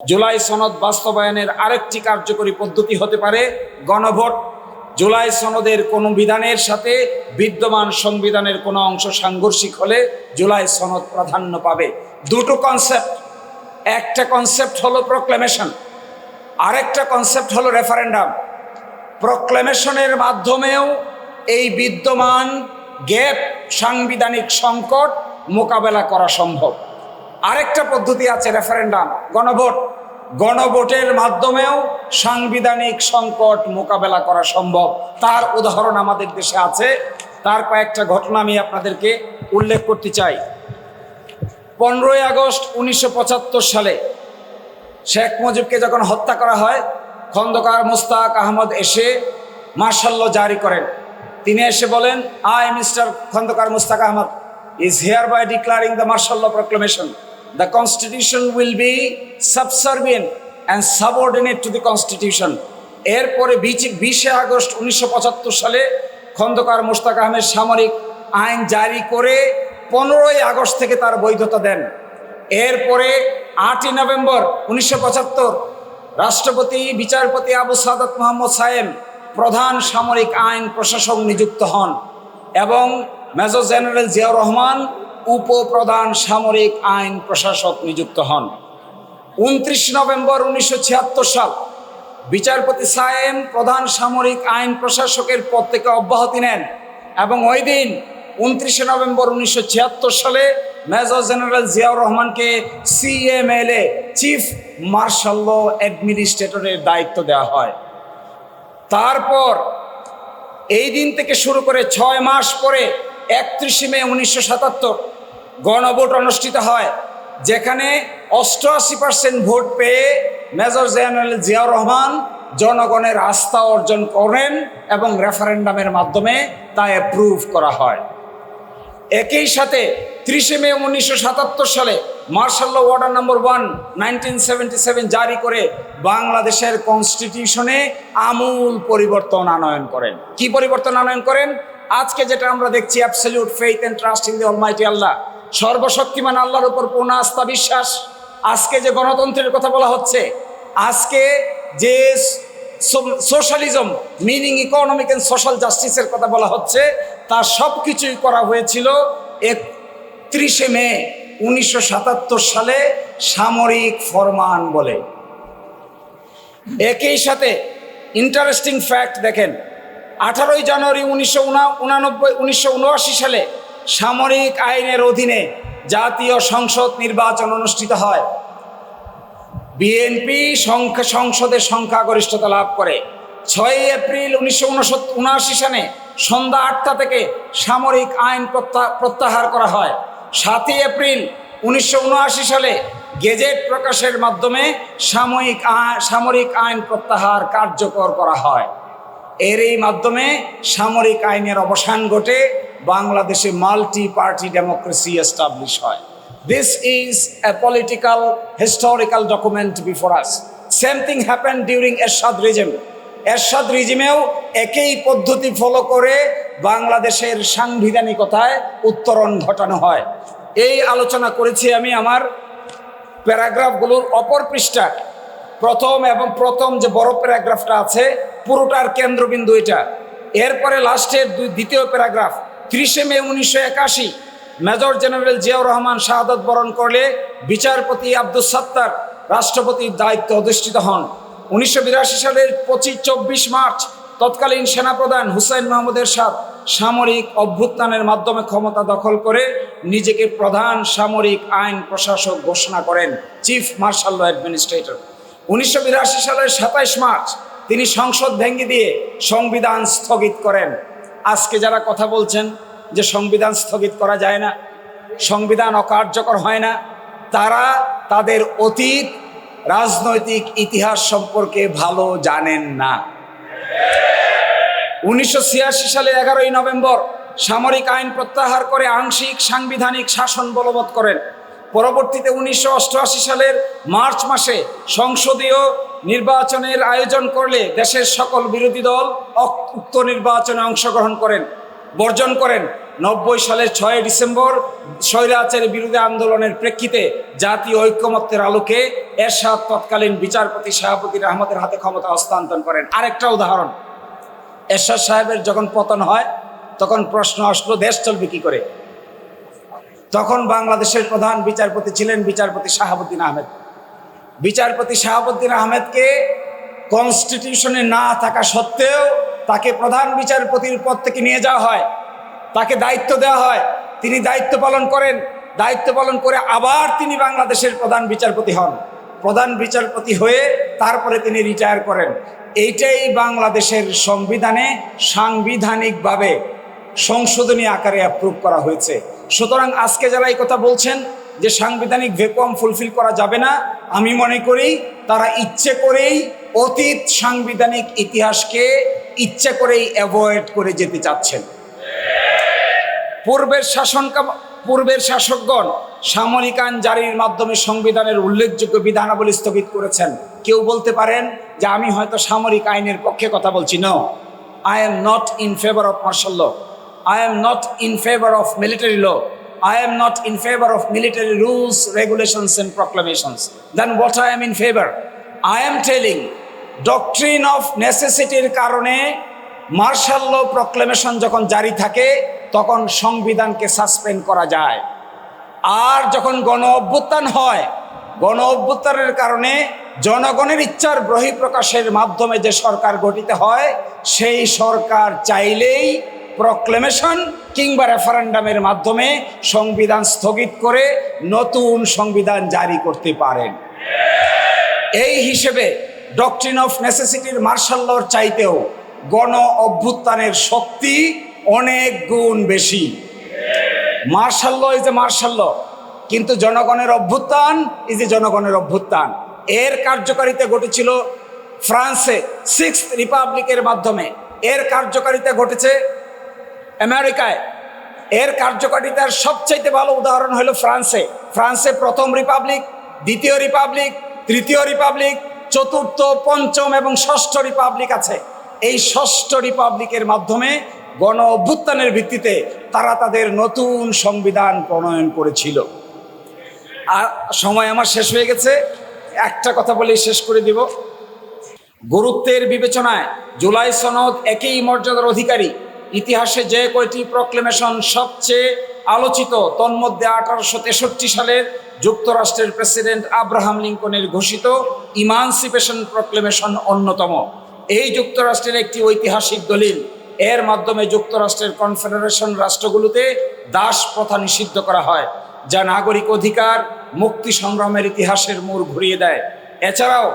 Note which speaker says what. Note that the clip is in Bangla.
Speaker 1: জুলাই সনদ বাস্তবায়নের আরেকটি কার্যকরী পদ্ধতি হতে পারে গণভোট। জুলাই সনদের কোনো বিধানের সাথে বিদ্যমান সংবিধানের কোনো অংশ সাংঘর্ষিক হলে জুলাই সনদ প্রাধান্য পাবে। দুটো কনসেপ্ট একটা কনসেপ্ট হলো প্রোক্লেমেশন আরেকটা কনসেপ্ট হলো রেফারেন্ডাম প্রোক্লেমেশনের মাধ্যমেও এই বিদ্যমান গ্যাপ সাংবিধানিক সংকট মোকাবেলা করা সম্ভব। আরেকটা পদ্ধতি আছে রেফারেন্ডাম গণভোট। গণভোটের মাধ্যমেও সাংবিধানিক সংকট মোকাবেলা করা সম্ভব। তার উদাহরণ আমাদের দেশে আছে। তার কয়েকটা ঘটনা আমি আপনাদেরকে উল্লেখ করতে চাই। পনেরোই আগস্ট উনিশশো পঁচাত্তর সালে শেখ মুজিবকে যখন হত্যা করা হয়, খন্দকার মুস্তাক আহমদ এসে মার্শাল্য জারি করেন। তিনি এসে বলেন I mister Khandakar Mushtaq Ahmad is hereby declaring the martial law proclamation the constitution will be subservient and subordinate to the constitution এরপরে বিশে আগস্ট উনিশশো সালে খন্দকার মুস্তাক আহমেদ সামরিক আইন জারি করে পনেরোই আগস্ট থেকে তার বৈধতা দেন। এরপরে আটই নভেম্বর উনিশশো পঁচাত্তর রাষ্ট্রপতি, বিচারপতি আবু সাদাত মোহাম্মদ সায়েম প্রধান সামরিক আইন প্রশাসক নিযুক্ত হন এবং মেজর জেনারেল জিয়াউর রহমান উপপ্রধান সামরিক আইন প্রশাসক নিযুক্ত হন। উনত্রিশ নভেম্বর উনিশশো ছিয়াত্তর সাল বিচারপতি সায়েম প্রধান সামরিক আইন প্রশাসকের পদ থেকে অব্যাহতি নেন এবং ওই দিন উনত্রিশে নভেম্বর উনিশশো ছিয়াত্তর সালে মেজর জেনারেল জিয়াউর রহমানকে সিএমএলএ, চিফ মার্শাল অ্যাডমিনিস্ট্রেটরের দায়িত্ব দেওয়া হয়। তারপর এই দিন থেকে শুরু করে ছয় মাস পরে একত্রিশে মে উনিশশো সাতাত্তর গণভোট অনুষ্ঠিত হয়, যেখানে অষ্টআশি পার্সেন্ট ভোট পেয়ে মেজর জেনারেল জিয়াউর রহমান জনগণের আস্থা অর্জন করেন এবং রেফারেন্ডামের মাধ্যমে তা অ্যাপ্রুভ করা হয়। একই সাথে ত্রিশে মে উনিশশো সাতাত্তর সালে মার্শাল ওয়ার্ডার নম্বর ওয়ান নাইনটিন জারি করে বাংলাদেশের কনস্টিটিউশনে আমূল পরিবর্তন আনয়ন করেন। কি পরিবর্তন আনয়ন করেন? আজকে যেটা আমরা দেখছি absolute faith and trust in the almighty আল্লাহ সর্বশক্তিমান আল্লাহর উপর পূর্ণ আস্থা, বিশ্বাস। আজকে যে গণতন্ত্রের কথা বলা হচ্ছে, আজকে যে socialism meaning economic and social জাস্টিসের কথা বলা হচ্ছে তার সব কিছুই করা হয়েছিল একত্রিশে মে উনিশশো সাতাত্তর সালে সামরিক ফরমান বলে। একই সাথে ইন্টারেস্টিং ফ্যাক্ট দেখেন আঠারোই জানুয়ারি উনিশশো উনানব্বই, উনিশশো উনআশি সালে সামরিক আইনের অধীনে জাতীয় সংসদ নির্বাচন অনুষ্ঠিত হয়। বিএনপি সংখ্যা সংসদের সংখ্যাগরিষ্ঠতা লাভ করে। ছয়ই এপ্রিল উনিশশো উনআশি সালে সন্ধ্যা আটটা থেকে সামরিক আইন প্রত্যাহার করা হয়। সাতই এপ্রিল উনিশশো উনআশি সালে গেজেট প্রকাশের মাধ্যমে সাময়িক সামরিক আইন প্রত্যাহার কার্যকর করা হয়। এর এই মাধ্যমে সামরিক আইনের অবসান ঘটে, বাংলাদেশে মাল্টি পার্টি ডেমোক্রেসি এস্টাবলিশ হয়। This is a political historical document before us same thing happen during Ershad regime Ershad রিজিমেও একই পদ্ধতি ফলো করে বাংলাদেশের সাংবিধানিকতায় উত্তরণ ঘটানো হয় এই আলোচনা করেছি আমি আমার প্যারাগ্রাফগুলোর অপর পৃষ্ঠা প্রথম এবং প্রথম যে বড় প্যারাগ্রাফটা আছে, পুরোটার কেন্দ্রবিন্দু এটা। এরপরে লাস্টের দুই দ্বিতীয় প্যারাগ্রাফ, ত্রিশে মে উনিশশো একাশি, মেজর জেনারেল জিয়াউর রহমান শাহাদত বরণ করলে বিচারপতি আব্দুল সত্তার রাষ্ট্রপতির দায়িত্ব অধিষ্ঠিত হন। উনিশশো বিরাশি সালের পঁচিশ চব্বিশ মার্চ, তৎকালীন সেনাপ্রধান হুসাইন মাহমুদের সাথ সামরিক অভ্যুত্থানের মাধ্যমে ক্ষমতা দখল করে নিজেকে প্রধান সামরিক আইন প্রশাসক ঘোষণা করেন, চিফ মার্শাল অ্যাডমিনিস্ট্রেটর। উনিশশো সালের সাতাইশ মার্চ তিনি সংসদ ভেঙে দিয়ে সংবিধান স্থগিত করেন। আজকে যারা কথা বলছেন যে সংবিধান স্থগিত করা যায় না, সংবিধান অকার্যকর হয় না, তারা তাদের অতীত, রাজনৈতিক ইতিহাস সম্পর্কে ভালো জানেন না। উনিশশো ছিয়াশি সালে এগারোই নভেম্বর সামরিক আইন প্রত্যাহার করে আংশিক সাংবিধানিক শাসন বলবৎ করেন। পরবর্তীতে উনিশশো অষ্টআশি সালের মার্চ মাসে সংসদীয় নির্বাচনের আয়োজন করলে দেশের সকল বিরোধী দল উক্ত নির্বাচনে অংশগ্রহণ করেন, বর্জন করেন। নব্বই সালের ছয় ডিসেম্বর স্বৈরাচারের বিরুদ্ধে আন্দোলনের প্রেক্ষিতে জাতীয় ঐক্যমত্যের আলোকে এরশাদ তৎকালীন বিচারপতি শাহাবুদ্দিন আহমদের হাতে ক্ষমতা হস্তান্তর করেন। আরেকটা উদাহরণ, এরশাদ সাহেবের যখন পতন হয়, তখন প্রশ্ন আসলো, দেশ চলবে কি করে? তখন বাংলাদেশের প্রধান বিচারপতি ছিলেন বিচারপতি শাহাবুদ্দিন আহমেদ। বিচারপতি শাহাবুদ্দিন আহমেদকে কনস্টিটিউশনে না থাকা সত্ত্বেও তাকে প্রধান বিচারপতির পদ থেকে নিয়ে যাওয়া হয়। তাকে দায়িত্ব দেওয়া হয়। তিনি দায়িত্ব পালন করেন। দায়িত্ব পালন করে আবার তিনি বাংলাদেশের প্রধান বিচারপতি হন। প্রধান বিচারপতি হয়ে তারপরে তিনি রিটায়ার করেন। এইটাই বাংলাদেশের সংবিধানে সাংবিধানিকভাবে সংশোধনী আকারে অ্যাপ্রুভ করা হয়েছে। সুতরাং আজকে যারা এই কথা বলছেন যে সাংবিধানিক ভ্যাকুয়াম ফুলফিল করা যাবে না, আমি মনে করি তারা ইচ্ছে করেই অতীত সাংবিধানিক ইতিহাসকে ইচ্ছে করেই অ্যাভয়েড করে যেতে চাচ্ছেন। পূর্বের শাসন পূর্বের শাসকগণ সামরিক আইন জারির মাধ্যমে সংবিধানের উল্লেখযোগ্য বিধানাবলী স্থগিত করেছেন। কেউ বলতে পারেন যে আমি হয়তো সামরিক আইনের পক্ষে কথা বলছি। No I am not in favour of martial I am not in favour of military law I am not in favor of military rules, regulations, and proclamations. Then what I am in favor? I am telling doctrine of necessity কারণে মার্শাল ল প্রক্লেমেশন যখন জারি থাকে তখন সংবিধানকে সাসপেন্ড করা যায় আর যখন গণ অভ্যুত্থান হয় গণ অভ্যুত্থানের কারণে জনগণের ইচ্ছার বহিঃপ্রকাশের মাধ্যমে যে সরকার গঠিত হয় সেই সরকার চাইলেই প্রক্লেমেশন কিংবা রেফারেন্ডামের মাধ্যমে সংবিধান স্থগিত করে নতুন সংবিধান জারি করতে পারেন। এই হিসেবে ডকট্রিন অফ নেসেসিটির মার্শাল লর চাইতেও গণ অভ্যুত্থানের শক্তি অনেক গুণ বেশি। Martial law is a martial law কিন্তু জনগণের অভ্যুত্থান ইজ এ জনগণের অভ্যুত্থান। এর কার্যকারিতা ঘটেছিল ফ্রান্সে সিক্স রিপাবলিকের মাধ্যমে। এর কার্যকারিতা ঘটেছে আমেরিকায়। এর কার্যকারিতার সবচাইতে ভালো উদাহরণ হলো ফ্রান্সে। ফ্রান্সে প্রথম রিপাবলিক, দ্বিতীয় রিপাবলিক, তৃতীয় রিপাবলিক, চতুর্থ, পঞ্চম এবং ষষ্ঠ রিপাবলিক আছে। এই ষষ্ঠ রিপাবলিকের মাধ্যমে গণ অভ্যুত্থানের ভিত্তিতে তারা তাদের নতুন সংবিধান প্রণয়ন করেছিল। আর সময় আমার শেষ হয়ে গেছে। একটা কথা বলেই শেষ করে দিব। গুরুত্বের বিবেচনায় জুলাই সনদ একই মর্যাদার অধিকারী ইতিহাসে যে কয়টি প্রক্লেমেশন সবচেয়ে আলোচিত তন্মধ্যে আঠারোশো তেষট্টি সালের যুক্তরাষ্ট্রের প্রেসিডেন্ট আব্রাহাম লিঙ্কনের ঘোষিত ইমানসিপেশন প্রক্লেমেশন অন্যতম। এই যুক্তরাষ্ট্রের একটি ঐতিহাসিক দলিল, এর মাধ্যমে যুক্তরাষ্ট্রের কনফেডারেশন রাষ্ট্রগুলোতে দাস প্রথা নিষিদ্ধ করা হয়, যা নাগরিক অধিকার, মুক্তি সংগ্রামের ইতিহাসের মোড় ঘুরিয়ে দেয়। এছাড়াও